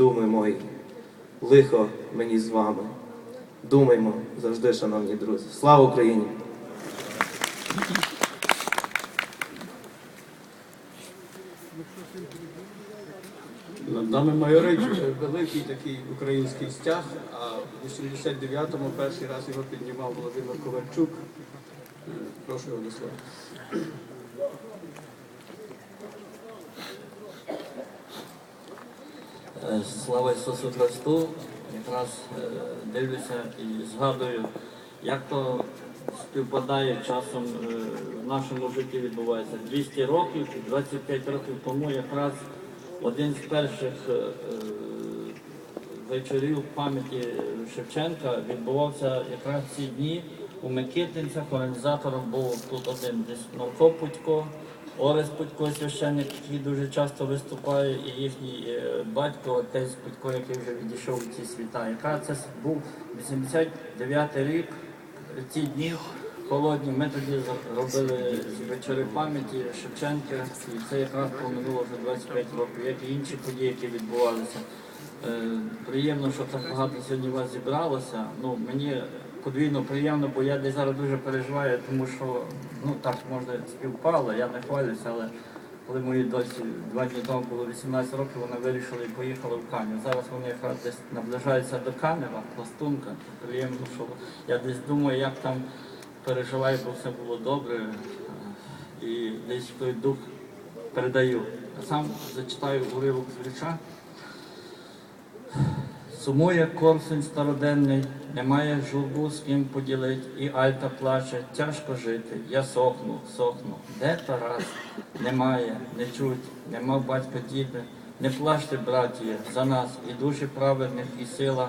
думи мої, лихо мені з вами. Думаймо завжди, шановні друзі. Слава Україні! Над нами майорить е, великий такий український стяг, а в 89-му перший раз його піднімав Володимир Ковальчук. Е, Прошу його до слова. Слава Ісусу Христу! Якраз е, дивлюся і згадую, як то співпадає часом е, в нашому житті відбувається. 200 років, 25 років тому якраз один з перших е, е, вечорів пам'яті Шевченка відбувався якраз ці дні у Микитинцях. Організатором був тут один десь Навко Путько, Орес Путько, священник, який дуже часто виступає, і їхній е, батько, отець Путько, який вже відійшов у ці світа. Якраз це був 89-й рік, ці дні холодні. Ми тоді робили вечори пам'яті Шевченка, і це якраз минуло вже 25 років, як і інші події, які відбувалися. Е, Приємно, що так багато сьогодні вас зібралося. Ну, мені подвійно приємно, бо я десь зараз дуже переживаю, тому що ну так можна співпало, я не хвалюся, але коли моїй досі два дні тому було 18 років, вони вирішили і поїхали в Канів. Зараз вони якраз десь наближаються до Канева, пластунка. Приємно, що я десь думаю, як там переживаю, бо все було добре. І десь той дух передаю. Сам зачитаю уривок з вірша. Сумує корсунь староденний, немає журбу з ким поділить, і Альта плаче, тяжко жити, я сохну, сохну. Де Тарас? Немає, не чуть, нема батька діти. Не плачте, братіє, за нас, і душі праведних, і сила